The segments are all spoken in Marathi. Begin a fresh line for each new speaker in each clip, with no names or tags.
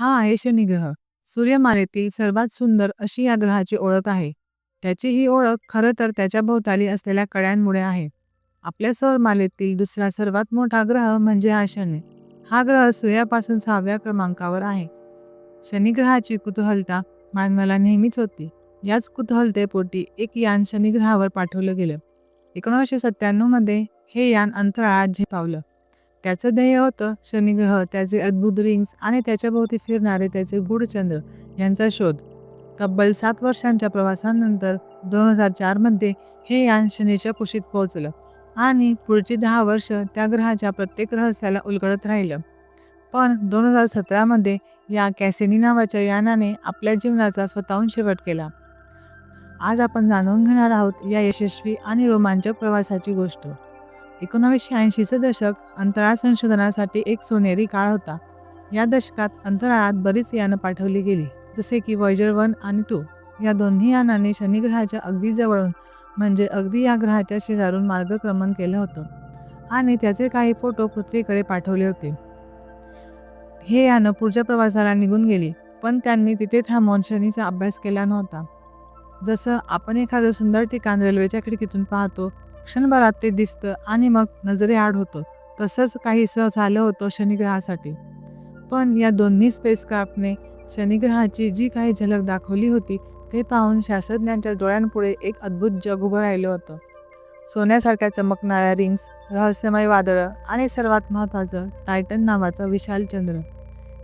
हा आहे शनी ग्रह. सूर्यमालेतील सर्वात सुंदर अशी या ग्रहाची ओळख आहे. त्याची ही ओळख खरं तर त्याच्या भोवताली असलेल्या कड्यांमुळे आहे. आपल्या सौरमालेतील दुसरा सर्वात मोठा ग्रह म्हणजे हा शनी. हा ग्रह सूर्यापासून सहाव्या क्रमांकावर आहे. शनिग्रहाची कुतूहलता मानवाला नेहमीच होती. याच कुतूहलतेपोटी एक यान शनिग्रहावर पाठवलं गेलं. एकोणीसशे सत्त्याण्णवमध्ये हे यान अंतराळात झेपावलं. त्याचं ध्येय होतं शनिग्रह त्याचे अद्भुत रिंग्स आणि त्याच्याभोवती फिरणारे त्याचे गुढचंद्र यांचा शोध. तब्बल सात वर्षांच्या प्रवासानंतर दोन हजार चारमध्ये हे यान शनीच्या कुशीत पोहोचलं आणि पुढची दहा वर्ष त्या ग्रहाच्या प्रत्येक रहस्याला उलगडत राहिलं. पण दोन हजार सतरामध्ये या कॅसिनी नावाच्या यानाने आपल्या जीवनाचा स्वतःहून शेवट केला. आज आपण जाणून घेणार आहोत या यशस्वी आणि रोमांचक प्रवासाची गोष्ट. एकोणावीसशे ऐंशीचं दशक अंतराळ संशोधनासाठी एक सोनेरी काळ होता. या दशकात अंतराळात बरीच यानं पाठवली गेली, जसे की वॉयजर वन आणि टू. या दोन्ही यानांनी शनिग्रहाच्या अगदी जवळून म्हणजे अगदी या ग्रहाच्या शेजारून मार्गक्रमण केलं होतं आणि त्याचे काही फोटो पृथ्वीकडे पाठवले होते. हे यानं पुढच्या प्रवासाला निघून गेली, पण त्यांनी तिथे थांबून शनीचा अभ्यास केला नव्हता. जसं आपण एखादं सुंदर ठिकाण रेल्वेच्या खिडकीतून पाहतो, क्षणभरात ते दिसतं आणि मग नजरेआड होतं, तसंच काहीसं झालं होतं शनिग्रहासाठी पण या दोन्ही स्पेसक्राफ्टने शनिग्रहाची जी काही झलक दाखवली होती, ते पाहून शास्त्रज्ञांच्या डोळ्यांपुढे एक अद्भुत जग उभं राहिलं होतं. सोन्यासारख्या चमकणाऱ्या रिंग्स, रहस्यमय वादळं आणि सर्वात महत्त्वाचं टायटन नावाचा विशाल चंद्र.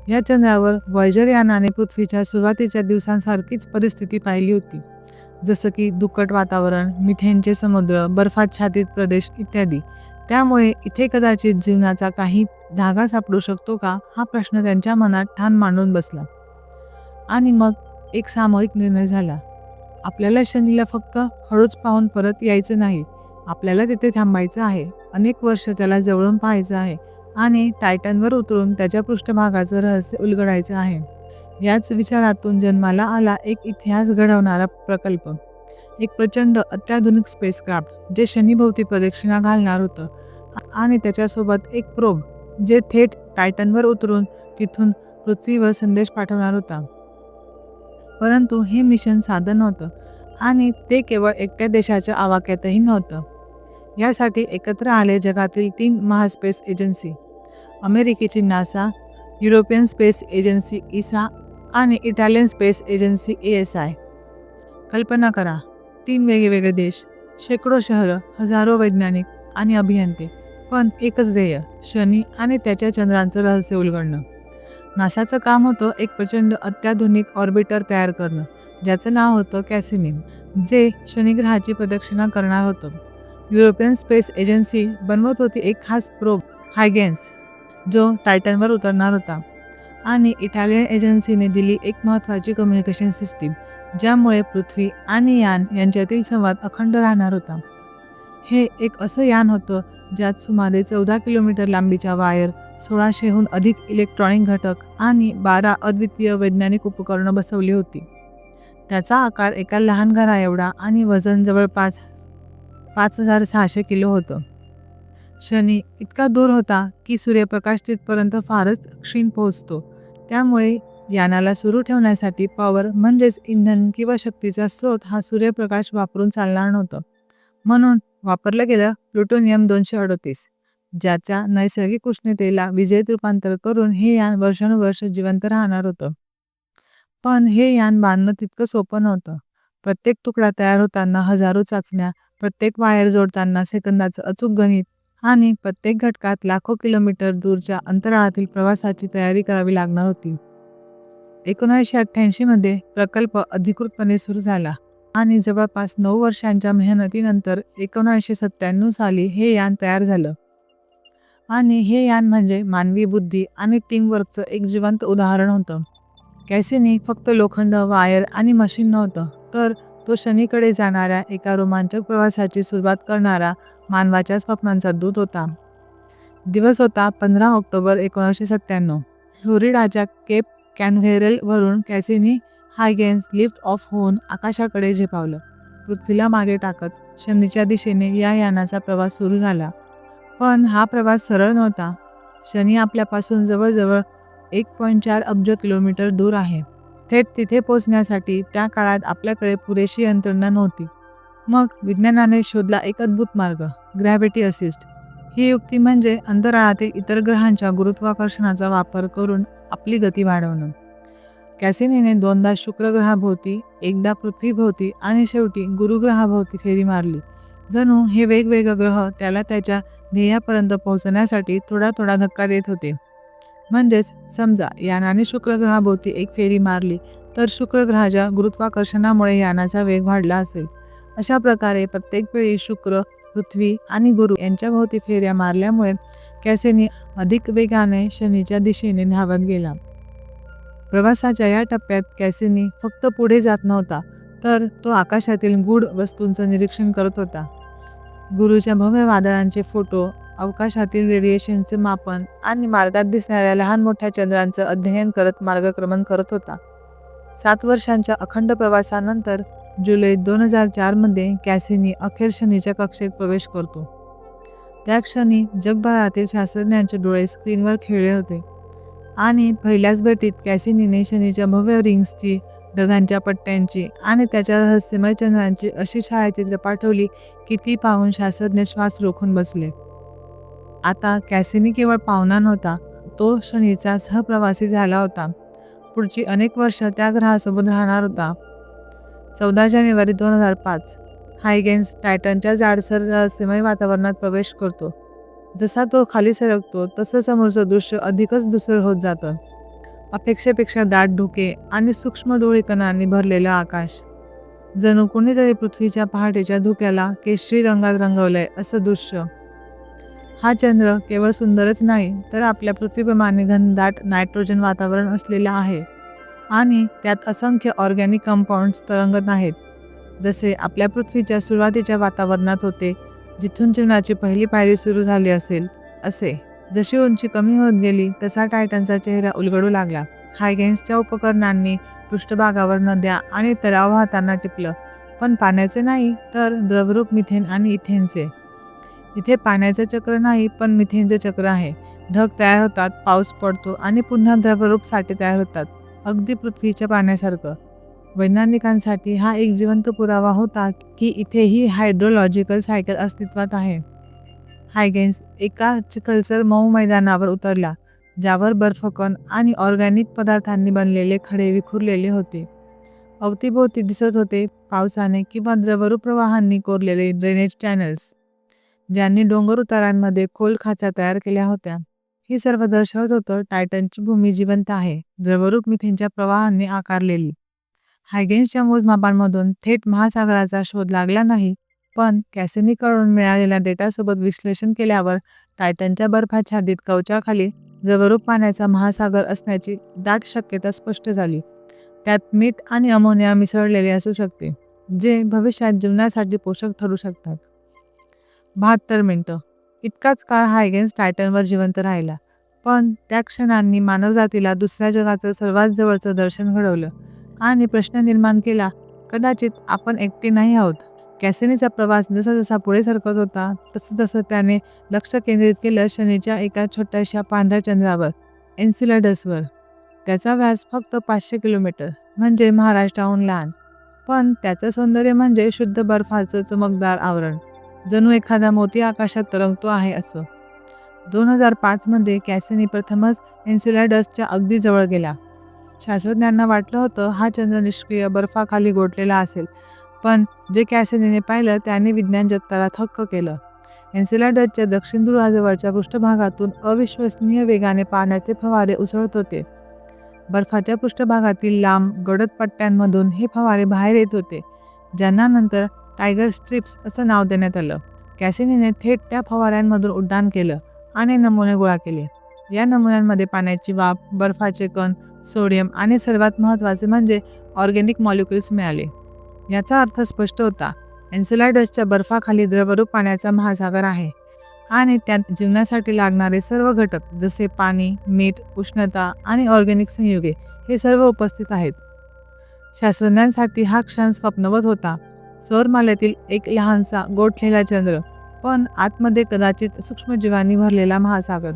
या चंद्रावर व्हॉयेजर यानाने पृथ्वीच्या सुरुवातीच्या दिवसांसारखीच परिस्थिती पाहिली होती, जसं की दुकट वातावरण, मिथेनचे समुद्र, बर्फाच्छादित प्रदेश इत्यादी. त्यामुळे इथे कदाचित जीवनाचा काही धागा सापडू शकतो का, हा प्रश्न त्यांच्या मनात ठाण मांडून बसला. आणि मग एक सामूहिक निर्णय झाला. आपल्याला शनीला फक्त हळूच पाहून परत यायचं नाही, आपल्याला तिथे थांबायचं आहे, अनेक वर्ष त्याला जवळून पाहायचं आहे आणि टायटनवर उतरून त्याच्या पृष्ठभागाचं रहस्य उलगडायचं आहे. याच विचारातून जन्माला आला एक इतिहास घडवणारा प्रकल्प. एक प्रचंड अत्याधुनिक स्पेसक्राफ्ट, जे शनीभोवती प्रदक्षिणा घालणार होतं आणि त्याच्यासोबत एक प्रोब, जे थेट टायटनवर उतरून तिथून पृथ्वीवर संदेश पाठवणार होता. परंतु हे मिशन साधं नव्हतं आणि ते केवळ एकट्या देशाच्या आवाक्यातही नव्हतं. यासाठी एकत्र आले जगातील तीन महास्पेस एजन्सी, अमेरिकेची NASA, European space agency ESA आणि Italian space agency A S I कल्पना करा, तीन वेगवेगळे देश, शेकडो शहरं, हजारो वैज्ञानिक आणि अभियंते, पण एकच ध्येय, शनी आणि त्याच्या चंद्रांचं रहस्य उलगडणं. नासाचं काम होतं एक प्रचंड अत्याधुनिक ऑर्बिटर तयार करणं, ज्याचं नाव होतं कॅसिनिम जे शनिग्रहाची प्रदक्षिणा करणार होतं. युरोपियन स्पेस एजन्सी बनवत होती एक खास प्रोब, हायगेन्स, जो टायटनवर उतरणार होता आणि इटालियन एजन्सीने दिली एक महत्त्वाची कम्युनिकेशन सिस्टीम, ज्यामुळे पृथ्वी आणि यान यांच्यातील संवाद अखंड राहणार होता. हे एक असं यान होतं, ज्यात सुमारे चौदा किलोमीटर लांबीच्या वायर, सोळाशेहून अधिक इलेक्ट्रॉनिक घटक आणि बारा अद्वितीय वैज्ञानिक उपकरणं बसवली होती. त्याचा आकार एका लहान घराएवढा आणि वजन जवळपास पाच हजार सहाशे किलो होतं. शनी इतका दूर होता की सूर्यप्रकाश तिथपर्यंत फारच क्षीण पोहोचतो. त्यामुळे यानाला सुरू ठेवण्यासाठी पॉवर म्हणजेच इंधन किंवा शक्तीचा स्रोत हा सूर्यप्रकाश वापरून चालणार नव्हतं. म्हणून वापरलं गेलं प्लुटोनियम दोनशे अडोतीस, ज्याच्या नैसर्गिक उष्णतेला विजेत रूपांतर करून हे यान वर्षानुवर्ष जिवंत राहणार होतं. पण हे यान बांधणं तितकं सोपं नव्हतं. प्रत्येक तुकडा तयार होताना हजारो चाचण्या, प्रत्येक वायर जोडताना सेकंदाचं अचूक गणित आणि प्रत्येक घटकात लाखो किलोमीटर दूरच्या अंतराळातील प्रवासाची तयारी करावी लागणार होती. एकोणीसशे अठ्ठ्याऐंशीमध्ये प्रकल्प अधिकृतपणे सुरू झाला आणि जवळपास नऊ वर्षांच्या मेहनतीनंतर एकोणीसशे सत्त्याण्णव साली हे यान तयार झालं. आणि हे यान म्हणजे मानवी बुद्धी आणि टीमवर्कचं एक जिवंत उदाहरण होतं. कॅसिनी फक्त लोखंड, वायर आणि मशीन नव्हतं, तर तो शनीकडे जाणाऱ्या एका रोमांचक प्रवासाची सुरुवात करणारा मानवाच्या स्वप्नांचा दूत होता. दिवस होता पंधरा ऑक्टोबर एकोणीसशे सत्त्याण्णव. फ्लोरिडाच्या केप कॅनव्हेरल वरून कॅसिनी हायगेन्स लिफ्ट ऑफ होऊन आकाशाकडे झेपावलं. पृथ्वीला मागे टाकत शनीच्या दिशेने या यानाचा प्रवास सुरू झाला. पण हा प्रवास सरळ नव्हता. शनी आपल्यापासून जवळजवळ एक पॉईंट चार अब्ज किलोमीटर दूर आहे थेट तिथे पोचण्यासाठी त्या काळात आपल्याकडे पुरेशी यंत्रणा नव्हती मग विज्ञानाने शोधला एक अद्भुत मार्ग ग्रॅव्हिटी असिस्ट ही युक्ती म्हणजे अंतराळातील इतर ग्रहांच्या गुरुत्वाकर्षणाचा वापर करून आपली गती वाढवणं. कॅसिनीने दोनदा शुक्र ग्रहाभोवती एकदा पृथ्वीभोवती आणि शेवटी गुरुग्रहाभोवती फेरी मारली. जणू हे वेगवेगळे ग्रह त्याला त्याच्या ध्येयापर्यंत पोहोचण्यासाठी थोडा थोडा धक्का देत होते. म्हणजेच समजा यानाने शुक्र ग्रहाभोवती एक फेरी मारली तर शुक्रग्रहाच्या गुरुत्वाकर्षणामुळे यानाचा वेग वाढला असेल. अशा प्रकारे प्रत्येक वेळी शुक्र पृथ्वी आणि गुरु यांच्या भोवती फेऱ्या मारल्यामुळे कॅसेनी अधिक वेगाने शनीच्या दिशेने धावत गेला. प्रवासाच्या या टप्प्यात कॅसेनी फक्त पुढे जात नव्हता तर तो आकाशातील गूढ वस्तूंचं निरीक्षण करत होता. गुरुच्या भव्य वादळांचे फोटो अवकाशातील रेडिएशनचे मापन आणि मार्गात दिसणाऱ्या लहान मोठ्या चंद्रांचं अध्ययन करत मार्गक्रमण करत होता. सात वर्षांच्या अखंड प्रवासानंतर जुलै दोन हजार चारमध्ये कॅसिनी अखेर शनीच्या कक्षेत प्रवेश करतो. त्या क्षणी जगभरातील शास्त्रज्ञांचे डोळे स्क्रीनवर खेळले होते. आणि पहिल्याच भेटीत कॅसिनीने शनीच्या भव्य रिंग्सची ढगांच्या पट्ट्यांची आणि त्याच्या रहस्यमय चंद्रांची अशी छायाचित्र पाठवली की ती पाहून शास्त्रज्ञ श्वास रोखून बसले. आता कॅसिनी केवळ पाहुणा नव्हता तो शनीचा सहप्रवासी झाला होता. पुढची अनेक वर्ष त्या ग्रहासोबत राहणार होता. चौदा जानेवारी दोन हजार पाच हायगेन्स टायटनच्या जाडसर रहस्यमय वातावरणात प्रवेश करतो. जसा तो खाली सरकतो तसं समोरचं दृश्य अधिकच दुसर होत जातं. अपेक्षेपेक्षा दाट धुके आणि सूक्ष्म धुळीकणांनी भरलेलं आकाश. जणू कोणीतरी पृथ्वीच्या पहाटेच्या धुक्याला केशरी रंगात रंगवलंय असं दृश्य. हा चंद्र केवळ सुंदरच नाही तर आपल्या पृथ्वीप्रमाणे घनदाट नायट्रोजन वातावरण असलेला आहे. आणि त्यात असंख्य ऑर्गॅनिक कंपाऊंड्स तरंगत आहेत. जसे आपल्या पृथ्वीच्या सुरुवातीच्या वातावरणात होते जिथून जीवनाची पहिली पायरी सुरू झाली असेल असे. जशी उंची कमी होत गेली तसा टायटनचा चेहरा उलगडू लागला. हायगेन्सच्या उपकरणांनी पृष्ठभागावर नद्या आणि तलाव वाहताना टिपलं. पण पाण्याचे नाही तर द्रवरूप मिथेन आणि इथेनचे. इथे पाण्याचे चक्र नाही पण मिथेनचे चक्र आहे. ढग तयार होतात पाऊस पडतो आणि पुन्हा द्रवरूप साठे तयार होतात. अगदी पृथ्वीच्या पाण्यासारखं. वैज्ञानिकांसाठी हा एक जिवंत पुरावा होता की इथेही हायड्रोलॉजिकल सायकल अस्तित्वात आहे. हायगेन्स एका चिखलसर मऊ मैदानावर उतरला ज्यावर बर्फकण आणि ऑर्गॅनिक पदार्थांनी बनलेले खडे विखुरलेले होते. अवतीभोवती दिसत होते पावसाने किंवा द्रवरूप प्रवाहांनी कोरलेले ड्रेनेज चॅनल्स ज्यांनी डोंगर उतारांमध्ये खोल खाचा तयार केल्या होत्या. हे सर्व दर्शवत होतं टायटनची भूमी जिवंत आहे द्रवरूप मिथेनच्या प्रवाहांनी आकारलेली. हायगेन्सच्या मोजमापांमधून थेट महासागराचा शोध लागला नाही पण कॅसेनीकडून मिळालेल्या डेटासोबत विश्लेषण केल्यावर टायटनच्या बर्फाच्छादित कवचाखाली द्रवरूप पाण्याचा महासागर असण्याची दाट शक्यता स्पष्ट झाली. त्यात मीठ आणि अमोनिया मिसळलेले असू शकते जे भविष्यात जीवनासाठी पोषक ठरू शकतात. बहात्तर मिनटं इतकाच काळ हायगेन्स टायटनवर जिवंत राहिला. पण त्या क्षणांनी मानवजातीला दुसऱ्या जगाचं सर्वात जवळचं दर्शन घडवलं आणि प्रश्न निर्माण केला कदाचित आपण एकटे नाही आहोत. कॅसेनीचा प्रवास जसा जसा पुढे सरकत होता तसं तसं त्याने लक्ष केंद्रित केलं शनीच्या एका छोट्याशा पांढऱ्या चंद्रावर एन्सिलडसवर. त्याचा व्यास फक्त पाचशे किलोमीटर म्हणजे महाराष्ट्राहून लहान. पण त्याचं सौंदर्य म्हणजे शुद्ध बर्फाचं चमकदार आवरण. जणू एखादा मोती आकाशात तरंगतो आहे असं. दोन हजार पाचमध्ये कॅसिनी प्रथमच एन्सिलॅडसच्या अगदी जवळ गेला. शास्त्रज्ञांना वाटलं होतं हा चंद्र निष्क्रिय बर्फाखाली गोठलेला असेल पण जे कॅसेनीने पाहिलं त्याने विज्ञान जगताला थक्क केलं. एन्सिलॅडसच्या दक्षिण ध्रुवाजवळच्या पृष्ठभागातून अविश्वसनीय वेगाने पाण्याचे फवारे उसळत होते. बर्फाच्या पृष्ठभागातील लांब गडद पट्ट्यांमधून हे फवारे बाहेर येत होते ज्यांना नंतर टायगर स्ट्रिप्स असं नाव देण्यात आलं. कॅसिनीने थेट त्या फवाऱ्यांमधून उड्डाण केलं आणि नमुने गोळा केले. या नमुन्यांमध्ये पाण्याची वाफ बर्फाचे कण सोडियम आणि सर्वात महत्त्वाचे म्हणजे ऑर्गॅनिक मॉलिक्युल्स मिळाले. याचा अर्थ स्पष्ट होता एन्सिलायडसच्या बर्फाखाली द्रवरूप पाण्याचा महासागर आहे आणि त्यात जीवनासाठी लागणारे सर्व घटक जसे पाणी मीठ उष्णता आणि ऑर्गॅनिक संयुगे हे सर्व उपस्थित आहेत. शास्त्रज्ञांसाठी हा क्षण स्वप्नवत होता. सौरमाल्यातील एक लहानसा गोठलेला चंद्र पण आतमध्ये कदाचित सूक्ष्मजीवांनी भरलेला महासागर.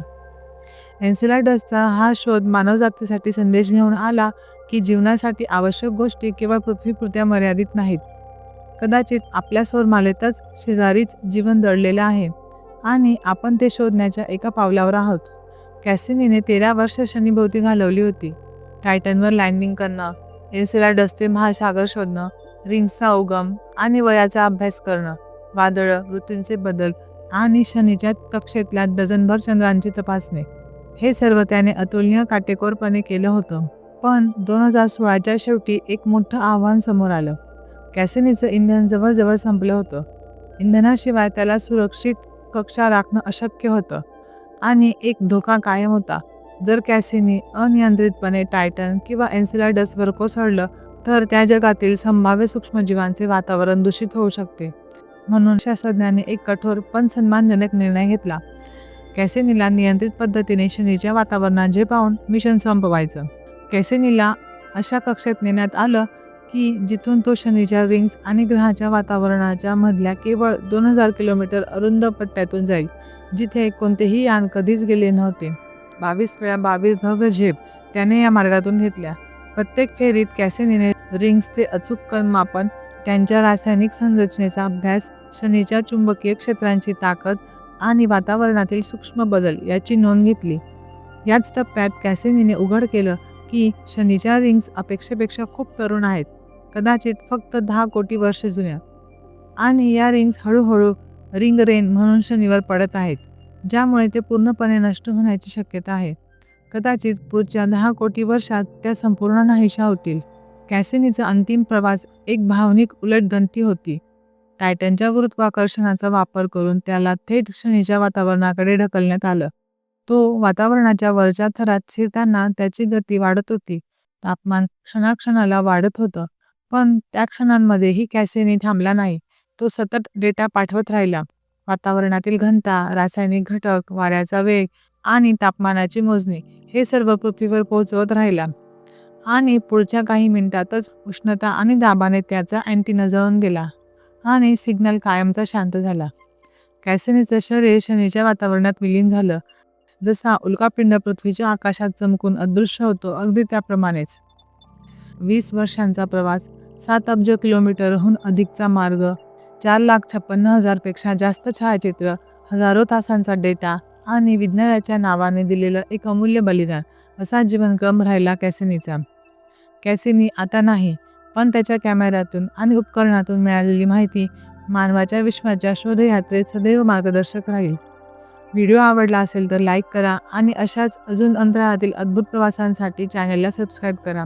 एन्सेलाडसचा हा शोध मानवजातीसाठी संदेश घेऊन आला की जीवनासाठी आवश्यक गोष्टी केवळ पृथ्वीपुरत्या मर्यादित नाहीत. कदाचित आपल्या सौरमालेतच शेजारीच जीवन दडलेलं आहे आणि आपण ते शोधण्याच्या एका पावलावर आहोत. कॅसिनीने तेरा वर्ष शनीभोवती घालवली होती. टायटनवर लँडिंग करणं एन्सेलाडसचे महासागर शोधणं रिंग्सचा उगम आणि वयाचा अभ्यास करणं. वादळं ऋतूंचे बदल आणि शनीच्या कक्षेतल्या डझनभर चंद्रांची तपासणी. हे सर्व त्याने अतुलनीय काटेकोरपणे केलं होतं. पण दोन हजार सोळाच्या शेवटी एक मोठं आव्हान समोर आलं. कॅसिनीचं इंधन जवळजवळ संपलं होतं. इंधनाशिवाय त्याला सुरक्षित कक्षा राखणं अशक्य होतं. आणि एक धोका कायम होता. जर कॅसिनी अनियंत्रितपणे टायटन किंवा एन्सिलाडसवर कोसळलं तर त्या जगातील संभाव्य सूक्ष्मजीवांचे वातावरण दूषित होऊ शकते. म्हणून शास्त्रज्ञांनी एक कठोर पण सन्मानजनक निर्णय घेतला. कॅसेनीला नियंत्रित पद्धतीने शनीच्या वातावरणात झेपावून मिशन संपवायचं. कॅसेनीला अशा कक्षेत नेण्यात आलं की जिथून तो शनीच्या रिंग्स आणि ग्रहाच्या वातावरणाच्या मधल्या केवळ दोन हजार किलोमीटर अरुंद पट्ट्यातून जाईल जिथे कोणतेही यान कधीच गेले नव्हते. बावीस वेळा बावीस भव्य झेप त्याने या मार्गातून घेतल्या. प्रत्येक फेरीत कॅसेनीने रिंग्सचे अचूक मापन त्यांच्या रासायनिक संरचनेचा अभ्यास शनीच्या चुंबकीय क्षेत्रांची ताकद आणि वातावरणातील सूक्ष्म बदल याची नोंद घेतली. याच टप्प्यात कॅसेनीने उघड केलं की शनीच्या रिंग्स अपेक्षेपेक्षा खूप तरुण आहेत कदाचित फक्त दहा कोटी वर्ष जुन्या. आणि या रिंग्स हळूहळू रिंग रेन म्हणून शनीवर पडत आहेत ज्यामुळे ते पूर्णपणे नष्ट होण्याची शक्यता आहे. कदाचित पुढच्या दहा कोटी वर्षात त्या संपूर्ण नाहीशा होतील. कॅसिनीचा अंतिम प्रवास एक भावनिक उलटगंती होती. टायटनच्या गुरुत्वाकर्षणाचा वापर करून त्याला थेट शनीच्या वातावरणाकडे ढकलण्यात आलं. तो वातावरणाच्या वरच्या थरात शिरताना त्याची गती वाढत होती. तापमान क्षणाक्षणाला वाढत होतं. पण त्या क्षणांमध्येही कॅसेनी थांबला नाही. तो सतत डेटा पाठवत राहिला. वातावरणातील घनता रासायनिक घटक वाऱ्याचा वेग आणि तापमानाची मोजणी हे सर्व पृथ्वीवर पोहोचवत राहिला. आणि पुढच्या काही मिनिटातच उष्णता आणि दाबाने त्याचा अँटीना जळून गेला आणि सिग्नल कायमचा शांत झाला. कॅसेनीचं शरीर शनीच्या वातावरणात विलीन झालं. जसा उल्कापिंड पृथ्वीच्या आकाशात चमकून अदृश्य होतो अगदी त्याप्रमाणेच. वीस वर्षांचा प्रवास सात अब्ज किलोमीटरहून अधिकचा मार्ग चार लाख छप्पन्न हजारपेक्षा जास्त छायाचित्र हजारो तासांचा डेटा आणि विज्ञानाच्या नावाने दिलेलं एक अमूल्य बलिदान. असा जीवनक्रम राहिला कॅसिनीचा. कॅसिनी आता नाही पण त्याच्या कॅमेऱ्यातून आणि उपकरणातून मिळालेली माहिती मानवाच्या विश्वाच्या शोधयात्रेत सदैव मार्गदर्शक राहील. व्हिडिओ आवडला असेल तर लाईक करा आणि अशाच अजून अंतराळातील अद्भुत प्रवासांसाठी चॅनलला सबस्क्राईब करा.